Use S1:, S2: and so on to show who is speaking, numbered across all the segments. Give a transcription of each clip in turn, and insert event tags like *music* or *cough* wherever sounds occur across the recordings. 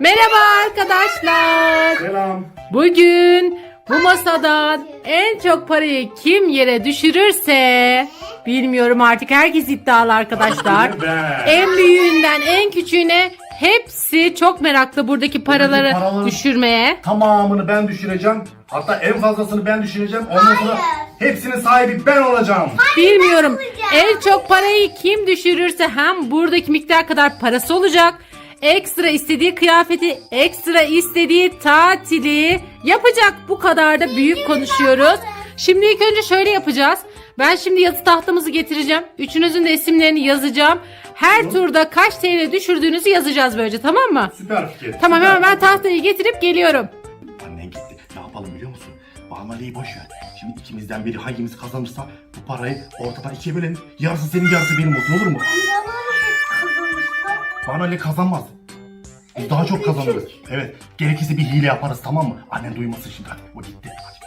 S1: Merhaba arkadaşlar.
S2: Selam.
S1: Bugün bu masadan en çok parayı kim yere düşürürse bilmiyorum artık herkes iddialı arkadaşlar. En büyüğünden en küçüğüne hepsi çok meraklı buradaki paraları
S2: paraları-
S1: düşürmeye.
S2: Tamamını ben düşüreceğim. Hatta en fazlasını ben düşüreceğim. Ondan sonra hepsinin sahibi ben olacağım.
S1: Bilmiyorum. En çok parayı kim düşürürse hem buradaki miktar kadar parası olacak. Ekstra istediği kıyafeti, ekstra istediği tatili yapacak. Bu kadar da büyük konuşuyoruz. Şimdi ilk önce şöyle yapacağız. Ben şimdi yazı tahtamızı getireceğim. Üçünüzün de isimlerini yazacağım. Her turda kaç TL düşürdüğünüzü yazacağız böylece tamam mı?
S2: Süper fikir.
S1: Tamam
S2: süper
S1: hemen ben tahtayı getirip geliyorum.
S2: Annen gitti. Ne yapalım biliyor musun? Bağmali'yi boş ver. Şimdi ikimizden biri hangimiz kazanırsa bu parayı ortadan ikiye bölelim. Yarısı senin yarısı benim olsun olur mu? Bağmali kazanmaz. Biz daha çok kazanırız. Evet. Gerekirse bir hile yaparız tamam mı? Annen duymasın şimdi hadi. O gitti. Hadi.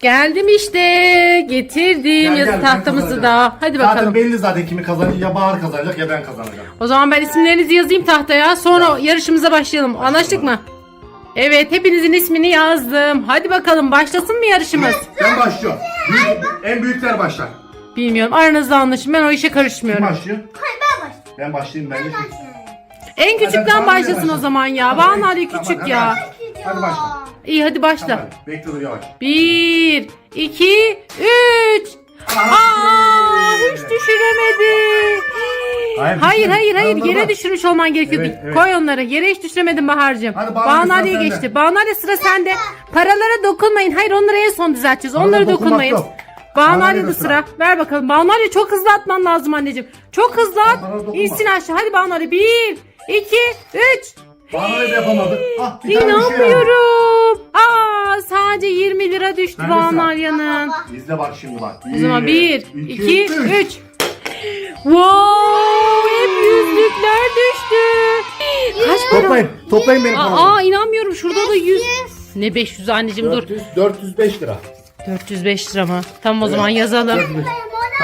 S1: Geldim işte. Getirdim
S2: Gel,
S1: yazı
S2: gel, ben
S1: tahtamızı
S2: kazanacağım.
S1: da. Hadi bakalım.
S2: Zaten belli zaten kimi kazanacak. Ya Bahar kazanacak ya ben kazanacağım.
S1: O zaman ben isimlerinizi yazayım tahtaya. Sonra yarışımıza başlayalım. Anlaştık mı? Evet, hepinizin ismini yazdım. Hadi bakalım başlasın mı yarışımız?
S2: Ben başlıyorum. Büyük, en büyükler başlar.
S1: Bilmiyorum. Aranızda anlaşın. Ben o işe
S2: Kim
S1: karışmıyorum.
S2: başlıyor?
S3: Hayır ben başlayayım.
S2: Ben başlayayım ben de.
S1: En küçükten başlasın o zaman ya. Banu Ali küçük ya.
S2: Hadi başla.
S1: İyi hadi başla.
S2: Bekle dur yavaş.
S1: Bir, iki, üç. Aa, hiç düşüremedi.
S2: Hayır,
S1: Hayır hayır hayır yere düşürmüş olman gerekiyor.
S2: Evet, evet.
S1: Koy onları. Yere hiç düşüremedin Bahar'cığım.
S2: Hadi Banu,
S1: Banu
S2: sıra
S1: Ali'ye
S2: sende.
S1: geçti. Banu Ali sıra sende. Paralara dokunmayın. Hayır onları en son düzelteceğiz.
S2: Paralara
S1: Onları
S2: dokunmak
S1: dokunmayın.
S2: yok.
S1: Banu
S2: Banu
S1: Ali'de
S2: Ali'de
S1: sıra.
S2: sıra.
S1: Ver bakalım. Banu Ali çok hızlı atman lazım anneciğim. Çok hızlı at.
S2: Paralara dokunma.
S1: İnsin aşağı. Hadi Banu Ali. Bir, iki, üç.
S2: Bana da yapamadı. Ah bir tane düşüyor.
S1: İnanmıyorum. Aa sadece 20 lira düştü
S2: sıra.
S1: Ali'nin.
S2: İzle bak şimdi bak.
S1: O zaman 1, 2, 3. Wow! Hep yüzlükler düştü. Kaç para?
S2: Toplayın. Toplayın benim paramı.
S1: Aa inanmıyorum şurada da 100. Ne 500 anneciğim dur.
S2: 400, 405 lira.
S1: 405 lira mı? Tamam o zaman yazalım.
S2: 405.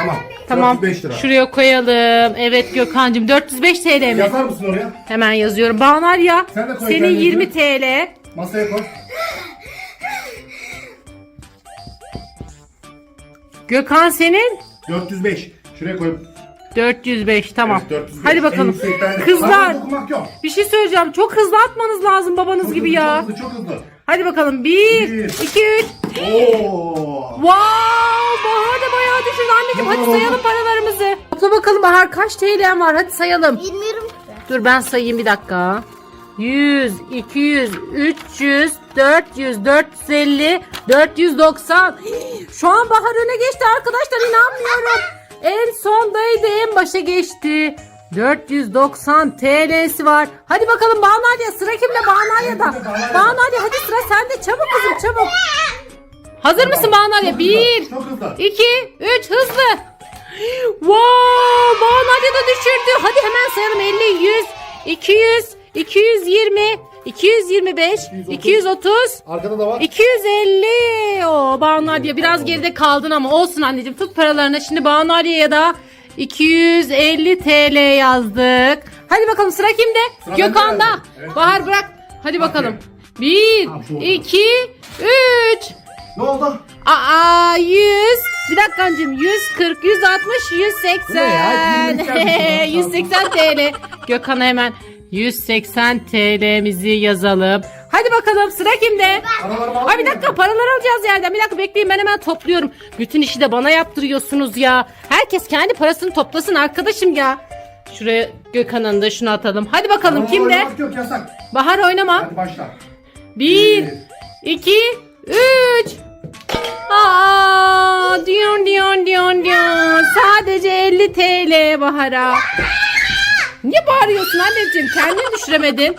S2: Tamam.
S1: Tamam.
S2: 405 lira.
S1: Şuraya koyalım. Evet Gökhan'cığım 405 TL mi?
S2: Yazar mısın oraya?
S1: Hemen yazıyorum. Banar ya.
S2: Sen de koy
S1: Senin
S2: kendini.
S1: 20 TL.
S2: Masaya koy.
S1: Gökhan senin
S2: 405. Şuraya koy.
S1: 405 tamam.
S2: Evet, 405.
S1: Hadi
S2: En
S1: bakalım.
S2: yüksek.
S1: Kızlar
S2: Paraya dokunmak yok.
S1: bir şey söyleyeceğim. Çok hızlı atmanız lazım babanız
S2: Çok
S1: gibi
S2: hızlı,
S1: ya.
S2: Çok hızlı çok hızlı.
S1: Hadi bakalım. 1,
S2: Bir.
S1: 2, 3.
S2: Oo.
S1: Wow! Anneciğim.
S2: Ne
S1: Hadi sayalım paralarımızı. Topla bakalım Bahar kaç TL'm var? Hadi sayalım.
S3: Bilmiyorum.
S1: Dur ben sayayım bir dakika. 100, 200, 300, 400, 450, 490. Şu an Bahar öne geçti arkadaşlar inanmıyorum. *laughs* En sondaydı en başa geçti. 490 TL'si var. Hadi bakalım Banu sıra kimde? Banu da. Banu hadi sıra sende çabuk kızım çabuk. *laughs* Hazır mısın
S2: hızlı,
S1: 1,
S2: Çok hızlı.
S1: 2, 3 hızlı. Wow! Banu da düşürdü. Hadi hemen sayalım 50, 100, 200, 220, 225, 230,
S2: Arkada da var.
S1: 250. O Banu Nadia biraz geride kaldın ama olsun anneciğim. Tut paralarını. Şimdi Banu Nadia'ya da 250 TL yazdık. Hadi bakalım sıra kimde?
S2: Sıra
S1: Gökhan'da.
S2: Evet.
S1: Bahar bırak. Hadi bakalım.
S2: Tamam,
S1: 1,
S2: şu oldu.
S1: 2, 3.
S2: Ne oldu?
S1: Aa 100. Bir dakika anneciğim. 140, 160, 180.
S2: Bu ne ya? Yirmi
S1: 180 *laughs* TL. Gökhan'a hemen 180 TL'mizi yazalım. Hadi bakalım sıra kimde? Ay bir dakika paraları alacağız yerden. Bir dakika bekleyin ben hemen topluyorum. Bütün işi de bana yaptırıyorsunuz ya. Herkes kendi parasını toplasın arkadaşım ya. Şuraya Gökhan'ın da şunu atalım. Hadi bakalım
S2: Paralarımı
S1: kimde?
S2: oynamak Yok yasak.
S1: Bahar oynama.
S2: Hadi başla.
S1: Bir, iki, üç. Aa, diyon diyon diyon diyon. Sadece 50 TL Bahar'a. Niye bağırıyorsun anneciğim? Kendini düşüremedin.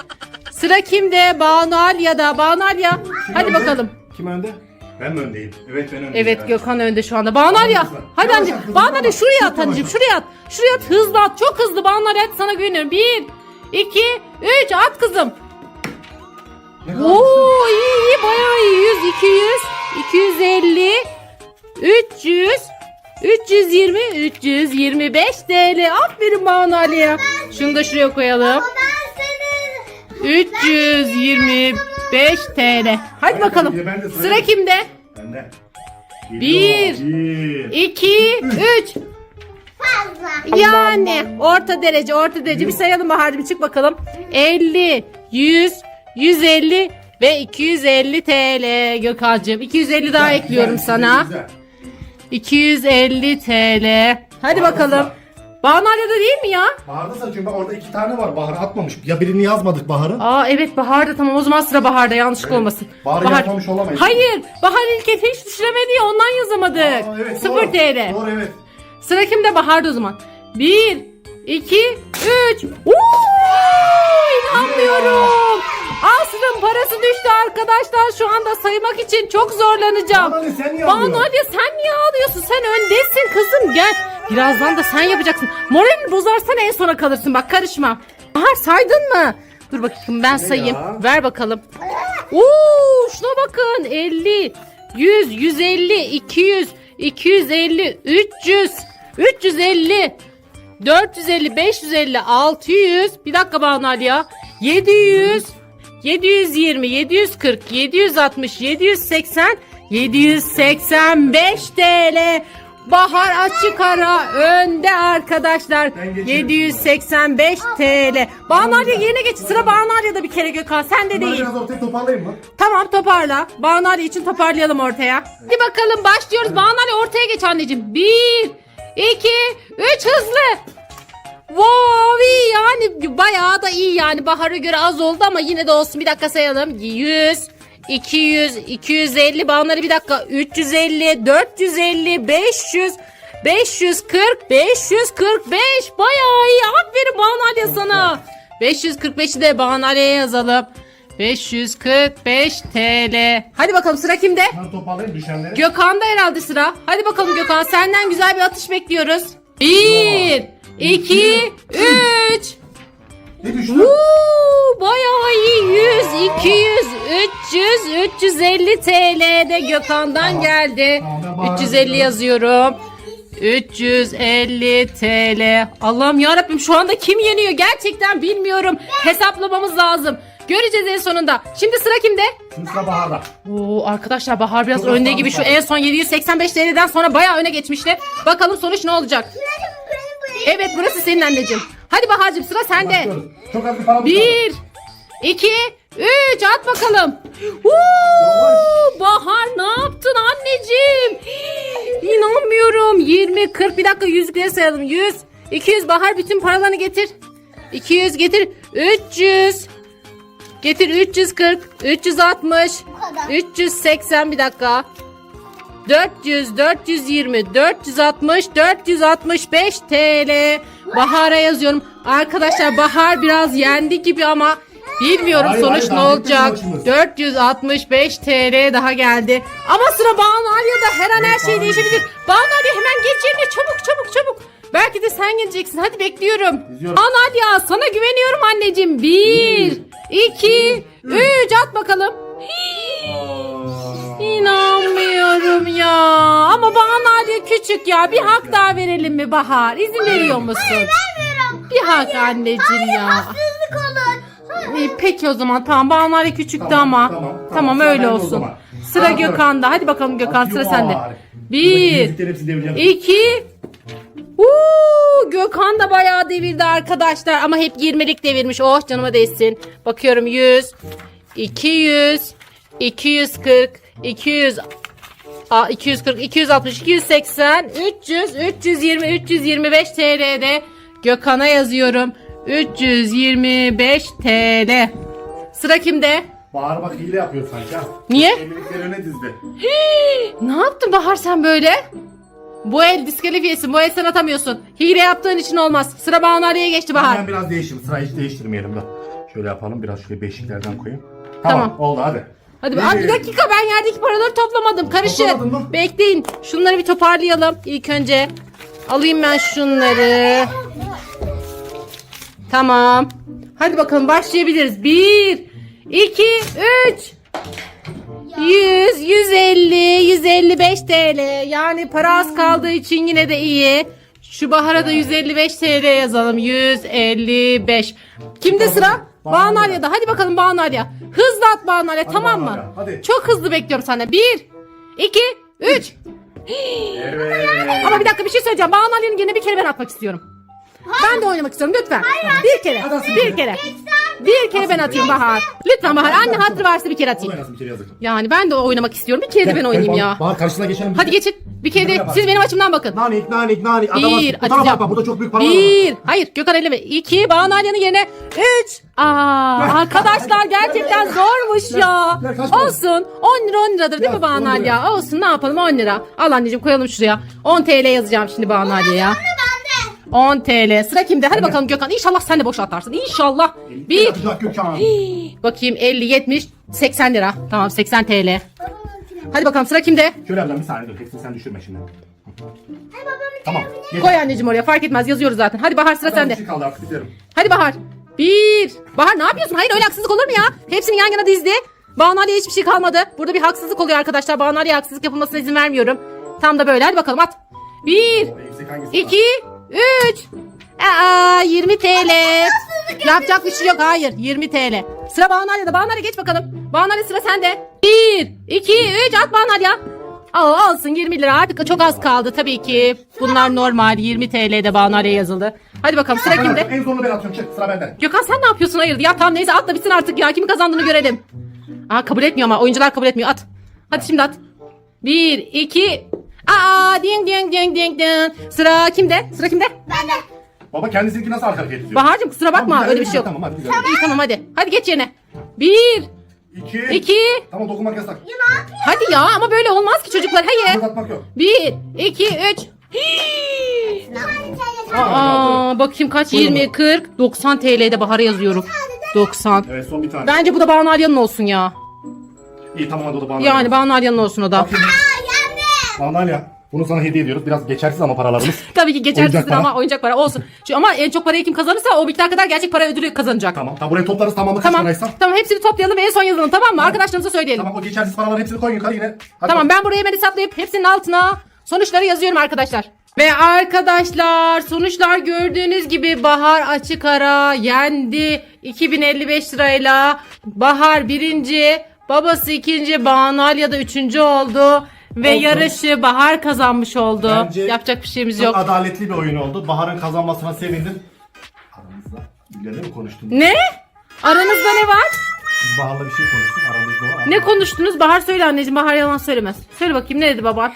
S1: Sıra kimde? Banu Alya'da. Banu Alya.
S2: Kim
S1: Hadi
S2: önde?
S1: bakalım.
S2: Kim önde? Ben mi öndeyim? Evet ben öndeyim.
S1: Evet
S2: yani.
S1: Gökhan önde şu anda. Banu Alya. Hadi
S2: kızım,
S1: Banu. Alya şuraya at anneciğim. Şuraya at. Şuraya at. Hızlı at. Çok hızlı. Banu Alya hadi sana güveniyorum. Bir, iki, üç. At kızım. Oo iyi iyi bayağı iyi. 100, 200, 250, 300, 320, 325 TL. Aferin Banu Ali'ye. Şunu da şuraya koyalım.
S3: Ben senin
S1: 325 TL. Hadi bakalım.
S2: sıra-
S1: kimde?
S2: Bende.
S1: Bir.
S2: Bir.
S1: 2 3
S3: Fazla.
S1: Yani orta derece orta derece bir sayalım Bahar'cığım çık bakalım. 50 100 150 ve 250 TL Gökhan'cığım. 250 daha
S2: Güzel,
S1: ekliyorum
S2: güzel,
S1: sana.
S2: güzel.
S1: 250 TL. Hadi
S2: Bahar
S1: bakalım. Bahar'da değil mi ya?
S2: Bahar'da saçıyorum. Bak orada iki tane var. Bahar atmamış. Ya birini yazmadık Bahar'ın.
S1: Aa evet Bahar'da tamam o zaman sıra Bahar'da yanlışlık
S2: Evet.
S1: olmasın.
S2: Bahar'ı yazmamış olamayız.
S1: Hayır Bahar ilk et hiç düşüremedi ya ondan yazamadık.
S2: Aa, evet,
S1: 0
S2: doğru.
S1: TL.
S2: Doğru evet.
S1: Sıra kimde Bahar'da o zaman. 1, 2, 3. Uuu inanmıyorum. Aslı'nın parası düştü arkadaşlar. Şu anda saymak için çok zorlanacağım.
S2: Bana ne sen niye
S1: Banu
S2: alıyorsun?
S1: hadi sen niye ağlıyorsun? Sen öndesin kızım gel. Birazdan da sen yapacaksın. Moralini bozarsan en sona kalırsın bak karışma. Bahar saydın mı? Dur bakayım ben sayayım.
S2: ya?
S1: Ver bakalım. Oo şuna bakın 50, 100, 150, 200, 250, 300, 350, 450, 550, 600. Bir dakika Banu Ali ya. 700, 720, 740, 760, 780, 785 TL. Bahar açık ara önde arkadaşlar.
S2: Ben geçerim.
S1: 785 TL. Banu Ali yerine geç. Sıra Banu Ali'de bir kere Gökhan. Sen de değil.
S2: biraz ortaya toparlayayım mı?
S1: Tamam toparla. Banu Ali için toparlayalım ortaya. Hadi bakalım başlıyoruz. Banu Ali ortaya geç anneciğim. 1, 2, 3 hızlı. Wow iyi yani. Bayağı da iyi yani. Bahar'a göre az oldu ama yine de olsun. Bir dakika sayalım. 100 200 250 Banu'ları bir dakika. 350 450 500 540 545 bayağı iyi. Aferin Ali'ye sana. 545'i de Ali'ye yazalım 545 TL Hadi bakalım sıra kimde?
S2: Bunları toparlayayım düşenleri.
S1: Gökhan'da herhalde sıra. Hadi bakalım Gökhan senden güzel bir atış bekliyoruz. 1, 2, 3.
S2: ne düştü?
S1: Uuu bayağı iyi. 100, 200, 300, 350 TL de Gökhan'dan
S2: Tamam.
S1: geldi.
S2: Tamam, ben Bahar'a
S1: 350
S2: yazıyorum.
S1: yazıyorum. 350 TL. Allah'ım yarabbim şu anda kim yeniyor gerçekten bilmiyorum. Hesaplamamız lazım. Göreceğiz en sonunda. Şimdi sıra kimde?
S2: Şimdi sıra Bahar'da.
S1: Oo arkadaşlar Bahar biraz
S2: Çok
S1: önde gibi şu en son 785 TL'den sonra bayağı öne geçmişti. Bakalım sonuç ne olacak? Evet burası senin anneciğim. Hadi Bahar'cığım sıra sende.
S2: Başlıyoruz. Çok az bir paramız.
S1: 1 2 3 at bakalım. Oo, Bahar ne yaptın anneciğim? İnanmıyorum. 20 40 bir dakika yüzükleri sayalım. 100 200 Bahar bütün paralarını getir. 200 getir. 300 Getir 340 360
S3: Bu kadar.
S1: 380 bir dakika. 400, 420, 460, 465 TL. Bahar'a yazıyorum. Arkadaşlar Bahar biraz yendi gibi ama bilmiyorum
S2: Hayır,
S1: sonuç
S2: hayır,
S1: ne
S2: daha bitmedi
S1: olacak.
S2: maçımız.
S1: 465 TL daha geldi. Ama sıra Banu Alya'da her an her şey değişebilir. Banu Alya hemen geç yerine çabuk çabuk çabuk. Belki de sen geleceksin. Hadi bekliyorum. Banu Alya sana güveniyorum anneciğim. 1, 2, 3 at bakalım. İnanmıyorum ya. Ama Banu Alya küçük ya. Bir hak daha verelim mi Bahar? İzin veriyor musun?
S3: Vermiyorum.
S1: Bir hak anneciğim ya.
S3: Haksızlık olur. Hayır.
S1: İyi, peki o zaman tamam Banu Alya küçüktü
S2: Tamam,
S1: ama.
S2: tamam,
S1: Tamam,
S2: tamam. Sıra
S1: öyle
S2: bende o
S1: olsun.
S2: zaman.
S1: Sıra
S2: Tamam,
S1: Gökhan'da. Hadi bakalım Gökhan sıra sende. Bir,
S2: devireceğim.
S1: 2 Uuu Gökhan da bayağı devirdi arkadaşlar ama hep 20'lik devirmiş. Oh canıma değsin. Bakıyorum 100 200 240 200 Aa, 240 260 280 300 320 325 TL'de Gökhan'a yazıyorum. 325 TL. Sıra kimde?
S2: Bahar bak hile yapıyor sanki ha.
S1: Niye?
S2: Eminlikleri öne dizdi.
S1: Ne yaptın Bahar sen böyle? Bu el diskalifiyesin. Bu el sen atamıyorsun. Hile yaptığın için olmaz. Sıra Banu Ali'ye geçti Bahar.
S2: Ben biraz değişeyim. Sırayı hiç değiştirmeyelim da. Şöyle yapalım. Biraz şöyle beşiklerden koyayım.
S1: Tamam.
S2: Tamam. Oldu hadi.
S1: Hadi bir, Aa, bir dakika ben yerdeki paraları toplamadım. Karışık.
S2: Toplamadın mı?
S1: Bekleyin. Şunları bir toparlayalım ilk önce. Alayım ben şunları. Tamam. Hadi bakalım başlayabiliriz. 1 2 3 100, 150, 155 TL. Yani para az kaldığı için yine de iyi. Şu Bahar'a da 155 TL yazalım. 155. Kimde sıra?
S2: Banu.
S1: Hadi bakalım Banu Alya. Hızlı at Banu Alya tamam
S2: Banu
S1: mı?
S2: Alya, hadi.
S1: Çok hızlı bekliyorum senden. Bir, iki, üç. *laughs*
S2: Evet.
S1: Ama bir dakika bir şey söyleyeceğim. Banu Alya'nın yerine bir kere ben atmak istiyorum. Ben de oynamak istiyorum lütfen. bir kere. Bir kere. Bir kere ben atayım Bahar. Lütfen Bahar. Anne hatırı varsa bir kere atayım.
S2: Oynasın bir kere yazık.
S1: Yani ben de oynamak istiyorum. Bir kere de ben oynayayım ya.
S2: Bahar karşısına geçelim.
S1: Hadi geçin. Bir kere de siz benim açımdan bakın.
S2: Nanik nanik nanik.
S1: Bir
S2: bu tarafa
S1: atacağım.
S2: bakma. Burada çok büyük paralar var.
S1: Bir. Hayır Gökhan elleme. İki. Banu Alya'nın yerine. Üç. Aa, arkadaşlar gerçekten zormuş ya.
S2: Ver, kaç para?
S1: Olsun. 10 lira 10 liradır değil
S2: Ya,
S1: mi Banu
S2: 10 lira.
S1: Alya? Olsun ne yapalım 10 lira. Al anneciğim koyalım şuraya. 10 TL yazacağım şimdi Banu Alya'ya. 10 TL. Sıra kimde? Hadi bakalım Gökhan. İnşallah sen de boş atarsın. İnşallah. Bir.
S2: Atacak Gökhan. *gasps*
S1: Bakayım 50, 70, 80 lira. Tamam 80 TL. Hadi bakalım sıra kimde?
S2: Şöyle ablam bir saniye dur. Hepsini sen düşürme şimdi. Tamam.
S1: Koy anneciğim oraya fark etmez yazıyoruz zaten. Hadi Bahar sıra sende.
S2: şey kaldı artık bitirelim.
S1: Hadi Bahar. Bir. Bahar ne yapıyorsun? Hayır öyle haksızlık olur mu ya? Hepsini yan yana dizdi. Banu Ali'ye hiçbir şey kalmadı. Burada bir haksızlık oluyor arkadaşlar. Banu Ali'ye haksızlık yapılmasına izin vermiyorum. Tam da böyle. Hadi bakalım at. Bir.
S2: O eksik hangisi?
S1: 2 3 Aa 20 TL. Yapacak bir şey yok. Hayır 20 TL. Sıra Banu Ali'de. Banu Ali geç bakalım. Banu Ali sıra sende. 1 2 3 at Banu Ali ya. Aa, olsun 20 lira artık çok az kaldı tabii ki. Bunlar normal 20 TL'de Banu Ali'ye yazıldı. Hadi bakalım sıra
S2: Ben
S1: kimde?
S2: atıyorum, En zorunu ben atıyorum. Çık sıra bende.
S1: Gökhan sen ne yapıyorsun? Hayır ya tamam neyse at da bitsin artık ya. Kimin kazandığını görelim. Aa kabul etmiyor ama oyuncular kabul etmiyor. At. Hadi şimdi at. Bir, iki. Aa ding ding ding ding ding. Sıra kimde? Sıra kimde?
S3: Bende.
S2: Baba kendisininki nasıl arka hareket ediyor?
S1: Bahar'cığım kusura bakma
S2: Tamam,
S1: öyle bir şey yok.
S2: Tamam hadi güzel.
S1: İyi tamam hadi. Hadi geç yerine. Bir,
S2: İki.
S1: iki.
S2: Tamam dokunmak yasak.
S1: Hadi ya ama böyle olmaz ki çocuklar. Hayır.
S2: Uzatmak yok.
S1: Bir, iki, üç. Aa, bakayım kaç? 20, 40, 90 TL'de Bahar'a yazıyorum. 90.
S2: Evet son bir tane.
S1: Bence bu da Banu Alya'nın olsun ya.
S2: İyi tamam hadi o da bana.
S1: Yani Banu Alya'nın olsun o da.
S2: Mandalya. Bunu sana hediye ediyoruz. Biraz geçersiz ama paralarımız. *laughs*
S1: Tabii ki geçersizdir
S2: Oyuncak para.
S1: ama oyuncak para olsun. Şu, ama en çok parayı kim kazanırsa o miktar kadar gerçek para ödülü kazanacak.
S2: tamam. Tamam burayı toplarız tamamı kaç
S1: Tamam.
S2: paraysa.
S1: Tamam hepsini toplayalım ve en son yazalım tamam mı? Arkadaşlarımıza söyleyelim.
S2: Tamam o geçersiz paraların hepsini koy yukarı yine. Hadi
S1: Tamam
S2: bak.
S1: ben buraya hemen hesaplayıp hepsinin altına sonuçları yazıyorum arkadaşlar. Ve arkadaşlar sonuçlar gördüğünüz gibi Bahar açık ara yendi 2055 lirayla. Bahar birinci, babası ikinci, Banu Alya da üçüncü oldu. Ve
S2: Olsun.
S1: yarışı Bahar kazanmış oldu.
S2: Bence
S1: Yapacak bir şeyimiz
S2: Çok
S1: yok.
S2: adaletli bir oyun oldu. Bahar'ın kazanmasına sevindim. Aramızda birileri mi konuştun?
S1: Ne? Aranızda ne var?
S2: Biz Bahar'la bir şey konuştuk. Aramızda var.
S1: Ne konuştunuz? Bahar söyle anneciğim. Bahar yalan söylemez. Söyle bakayım ne dedi baban?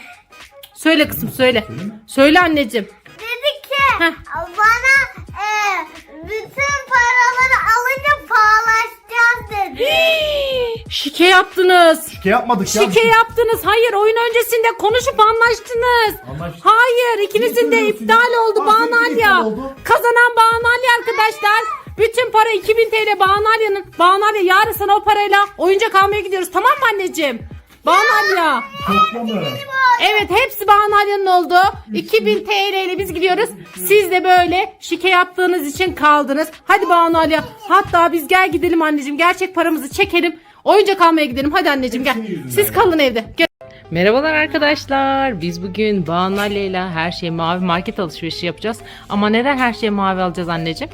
S1: Söyle kızım söyle. Söyle anneciğim.
S3: Dedi ki
S1: Heh.
S3: bana e, bütün paraları alınca pahalaşacağız dedi.
S1: Şike yaptınız.
S2: Şike yapmadık ya.
S1: Şike yaptınız. Hayır oyun öncesinde konuşup anlaştınız.
S2: Anlaştık.
S1: Hayır ikinizin de iptal
S2: söylüyorsun?
S1: oldu
S2: Aa,
S1: Banu
S2: seninki iptal
S1: Alya.
S2: oldu.
S1: Kazanan Banu Alya arkadaşlar. Bütün para 2000 TL Banu Alya'nın. Banu Alya yarın sana o parayla oyuncak almaya gidiyoruz tamam mı anneciğim? Banu Alya.
S2: Toplamı.
S1: Evet hepsi Banu Alya'nın oldu. 2000 TL ile biz gidiyoruz. Siz de böyle şike yaptığınız için kaldınız. Hadi Banu Alya. Hatta biz gel gidelim anneciğim. Gerçek paramızı çekelim. Oyuncak almaya gidelim. Hadi anneciğim gel. Siz kalın evde. Gel. Merhabalar arkadaşlar. Biz bugün Banu ile her şey mavi market alışverişi yapacağız. Ama neden her şey mavi alacağız anneciğim?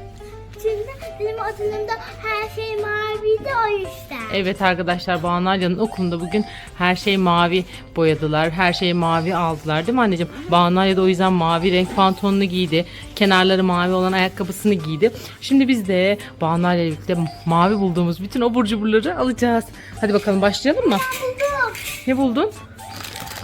S3: Okulumda her şey maviydi o yüzden.
S1: Evet arkadaşlar Banu Alya'nın okulunda bugün her şey mavi boyadılar. Her şeyi mavi aldılar değil mi anneciğim? Banu Alya da o yüzden mavi renk pantolonunu giydi. Kenarları mavi olan ayakkabısını giydi. Şimdi biz de Banu Alya ile birlikte mavi bulduğumuz bütün abur cuburları alacağız. Hadi bakalım başlayalım mı?
S3: Buldum.
S1: Ne buldun?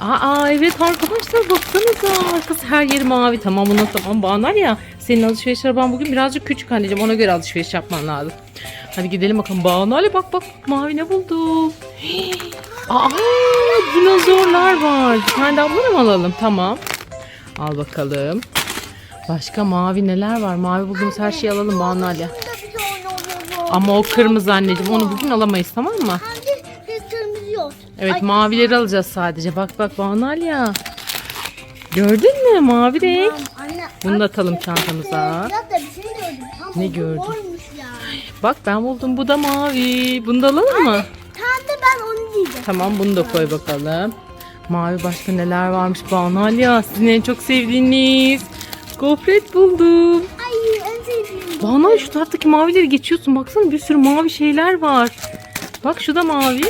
S1: Aa evet arkadaşlar baksanıza arkası her yeri mavi tamam buna tamam bağlar ya senin alışveriş araban bugün birazcık küçük anneciğim ona göre alışveriş yapman lazım. Hadi gidelim bakalım Banu Ali bak bak mavi ne buldum. Hii. *gasps* Aa dinozorlar var. Bir tane daha bunu mu alalım? Tamam. Al bakalım. Başka mavi neler var? Mavi bulduğumuz her şeyi alalım
S3: olur.
S1: Ama o kırmızı anneciğim onu bugün alamayız tamam mı? Evet
S3: Ay,
S1: mavileri alacağız sadece. Bak bak Banu Ali ya. Gördün mü mavi renk?
S3: Anne,
S1: Bunu da atalım çantamıza.
S3: Bir şey gördüm.
S1: Ne
S3: bu
S1: gördün?
S3: Ya.
S1: Bak ben buldum bu da mavi. Bunu da alalım mı?
S3: Tam da ben onu diyeceğim.
S1: Tamam bunu da koy bakalım. Mavi başka neler varmış Banu Ali ya. Sizin en çok sevdiğiniz. Gofret buldum.
S3: Ay en sevdiğim
S1: Bana şu taraftaki mavileri geçiyorsun. Baksana bir sürü mavi şeyler var. Bak şu da mavi.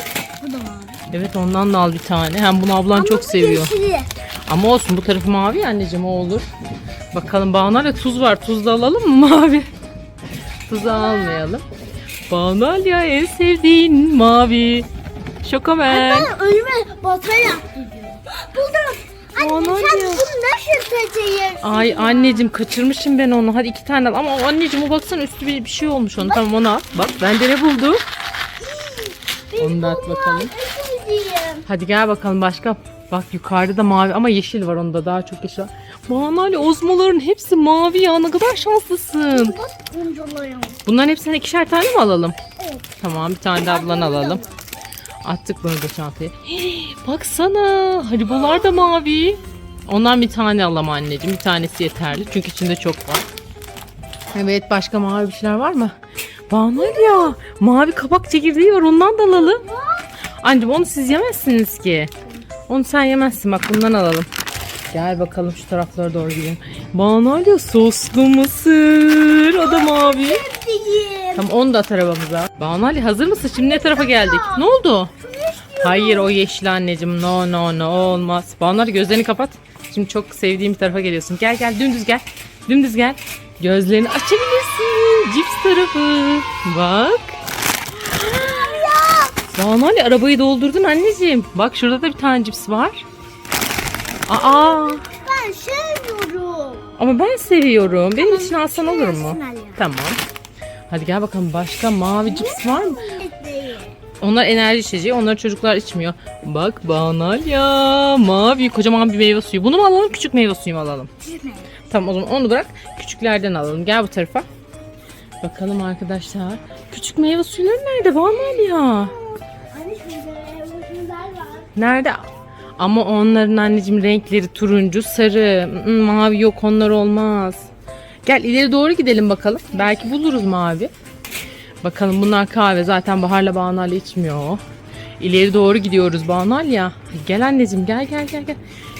S3: Bu da mavi.
S1: Evet ondan da al bir tane. Hem bunu ablan çok
S3: bu
S1: seviyor.
S3: yeşili.
S1: Ama olsun bu tarafı mavi ya anneciğim o olur. Bakalım Banalya tuz var. Tuz da alalım mı mavi? *laughs* Tuzu almayalım. Banalya en sevdiğin mavi. Şokomen.
S3: Ben önüme batarya yaptı diyor. Buldum. Anne
S1: Aman
S3: sen
S1: ya.
S3: bunu nasıl seçiyorsun?
S1: Ay anneciğim kaçırmışım ben onu. Hadi iki tane al. Ama anneciğim o baksana üstü bir, bir şey olmuş onu. Tamam onu al. Bak ben de ne buldum. Onu da at bakalım.
S3: Diyeyim.
S1: Hadi gel bakalım başka. Bak yukarıda da mavi ama yeşil var onda daha çok yeşil var. Banalya ozmaların hepsi mavi ya ne kadar şanslısın. Bunların hepsine ikişer tane mi alalım?
S3: Evet.
S1: Tamam bir tane de ablan alalım. Attık bunu da çantaya. Hii, *gasps* baksana haribolar da mavi. Ondan bir tane alalım anneciğim. Bir tanesi yeterli. Çünkü içinde çok var. Evet başka mavi bir şeyler var mı? Banal ya. Mavi kabak çekirdeği var ondan da alalım. Anneciğim onu siz yemezsiniz ki. Onu sen yemezsin bak bundan alalım. Gel bakalım şu taraflara doğru gidelim. Banal ya soslu mısır. O da mavi. Tamam onu da at arabamıza. Banu Ali hazır mısın? Şimdi ne tarafa geldik? Ne oldu? Hayır o yeşil anneciğim. No no no olmaz. Banu Ali gözlerini kapat. Şimdi çok sevdiğim bir tarafa geliyorsun. Gel gel dümdüz gel. Dümdüz gel. Gözlerini açabilirsin. Cips tarafı. Bak. Ali arabayı doldurdun anneciğim. Bak şurada da bir tane cips var. Aa
S3: Ben sevmiyorum.
S1: ama ben seviyorum. Benim için alsan olur mu? Tamam. Hadi gel bakalım başka mavi cips var mı? Onlar enerji içeceği. Onları çocuklar içmiyor. Bak banal ya. Mavi kocaman bir meyve suyu. Bunu mu alalım küçük meyve suyu mu alalım? Tamam o zaman onu bırak. Küçüklerden alalım. Gel bu tarafa. Bakalım arkadaşlar. Küçük meyve suyları nerede banal Nerede? Ama onların anneciğim renkleri turuncu, sarı, mm, mavi yok onlar olmaz. Gel ileri doğru gidelim bakalım. Belki buluruz mavi. Bakalım bunlar kahve. Zaten Bahar'la Banal içmiyor. İleri doğru gidiyoruz Banal ya. Gel anneciğim gel gel gel gel.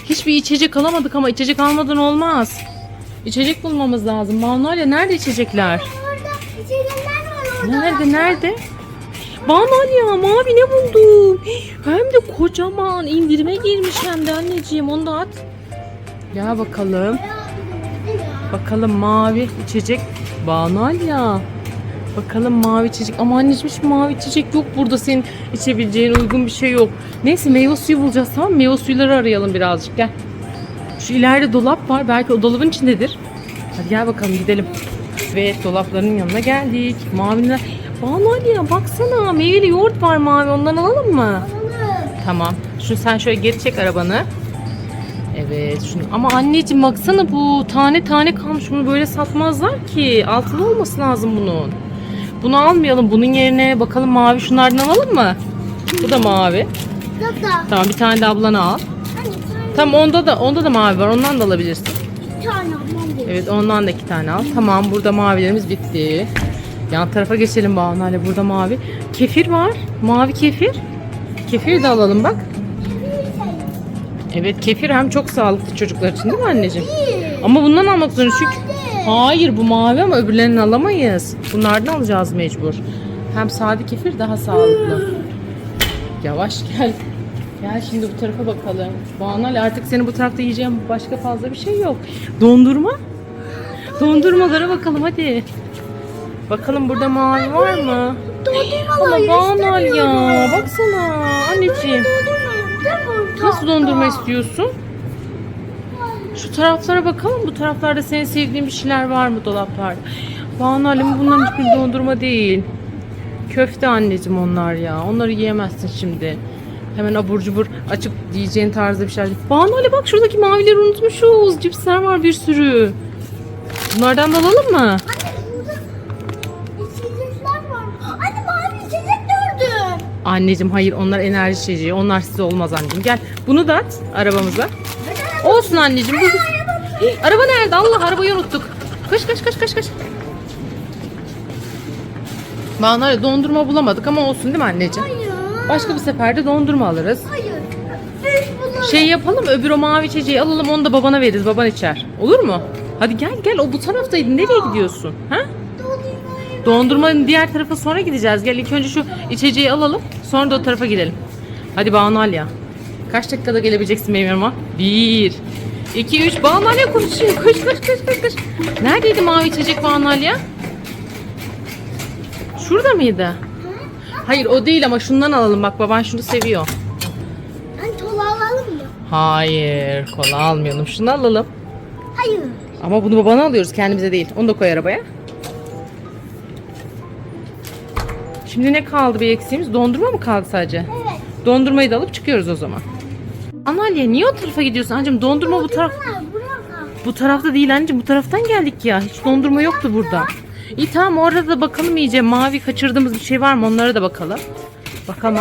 S1: Hiçbir içecek alamadık ama içecek almadan olmaz. İçecek bulmamız lazım. Banal ya nerede içecekler?
S3: Orada içecekler var orada.
S1: Nerede nerede? Banal ya mavi ne buldum? Hem de kocaman indirime girmiş hem de anneciğim onu da at. Gel bakalım. Bakalım mavi içecek. Banal ya. Bakalım mavi içecek. Ama anneciğim hiç mavi içecek yok burada senin içebileceğin uygun bir şey yok. Neyse meyve suyu bulacağız tamam? Meyve suyları arayalım birazcık gel. Şu ileride dolap var. Belki o dolabın içindedir. Hadi gel bakalım gidelim. Ve dolapların yanına geldik. Maviler. Banal ya baksana meyveli yoğurt var mavi ondan alalım mı?
S3: Alalım.
S1: Tamam. Şu sen şöyle geri çek arabanı. Evet şunu. Ama anneciğim baksana bu tane tane kalmış. Bunu böyle satmazlar ki. Altılı olması lazım bunun. Bunu almayalım. Bunun yerine bakalım mavi şunlardan alalım mı? Bu da mavi.
S3: Dada.
S1: Tamam bir tane de ablana al.
S3: Sen
S1: Tamam onda da onda da mavi var. Ondan da alabilirsin.
S3: bir tane dedi.
S1: Evet ondan da iki tane al. Tamam burada mavilerimiz bitti. Yan tarafa geçelim Banu. Hani burada mavi. Kefir var. Mavi kefir. Kefir de alalım bak. Evet kefir hem çok sağlıklı çocuklar için değil mi anneciğim? Ama bundan almak zorundayız çünkü... Hayır bu mavi ama öbürlerini alamayız. Bunlardan alacağız mecbur. Hem sade kefir daha sağlıklı. Yavaş gel. Gel şimdi bu tarafa bakalım. Banal artık senin bu tarafta yiyeceğin başka fazla bir şey yok. Dondurma? Dondurmalara bakalım hadi. Bakalım burada mavi var mı? Ama Banal ya. Baksana anneciğim. Nasıl dondurma istiyorsun? Şu taraflara bakalım. Bu taraflarda senin sevdiğin bir şeyler var mı dolaplarda? Banu Halim bunların hiçbir dondurma değil. Köfte anneciğim onlar ya. Onları yiyemezsin şimdi. Hemen abur cubur açıp yiyeceğin tarzda bir şeyler. Banu Ali bak şuradaki mavileri unutmuşuz. Cipsler var bir sürü. Bunlardan da alalım mı? Anneciğim hayır onlar enerji içeceği. Onlar size olmaz anneciğim. Gel bunu da at arabamıza. Olsun anneciğim. Bu... Hey, Araba nerede? Allah arabayı unuttuk. Koş koş koş koş koş. Bana dondurma bulamadık ama olsun değil mi anneciğim?
S3: Hayır.
S1: Başka bir seferde dondurma alırız.
S3: Hayır.
S1: Şey yapalım öbür o mavi içeceği alalım onu da babana veririz. Baban içer. Olur mu? Hadi gel gel o bu taraftaydın. Nereye gidiyorsun? Ha? Dondurmanın diğer tarafa sonra gideceğiz. Gel ilk önce şu içeceği alalım. Sonra da o tarafa gidelim. Hadi Banu Alya. Kaç dakikada gelebileceksin benim yanıma? Bir, iki, üç. Banu Alya koşuyor. Koş koş koş koş koş. Neredeydi mavi içecek Banu Alya? Şurada mıydı? Hayır o değil ama şundan alalım. Bak baban şunu seviyor.
S3: Hani tola alalım mı?
S1: Hayır kola almayalım. Şunu alalım.
S3: Hayır.
S1: Ama bunu babana alıyoruz kendimize değil. Onu da koy arabaya. Şimdi ne kaldı bir eksiğimiz? Dondurma mı kaldı sadece?
S3: Evet.
S1: Dondurmayı da alıp çıkıyoruz o zaman. Analya niye o tarafa gidiyorsun? Anneciğim dondurma bu taraf bu tarafta değil anneciğim. Bu taraftan geldik ya. Hiç dondurma yoktu burada. İyi tamam orada da bakalım iyice. Mavi kaçırdığımız bir şey var mı? Onlara da bakalım. Bakalım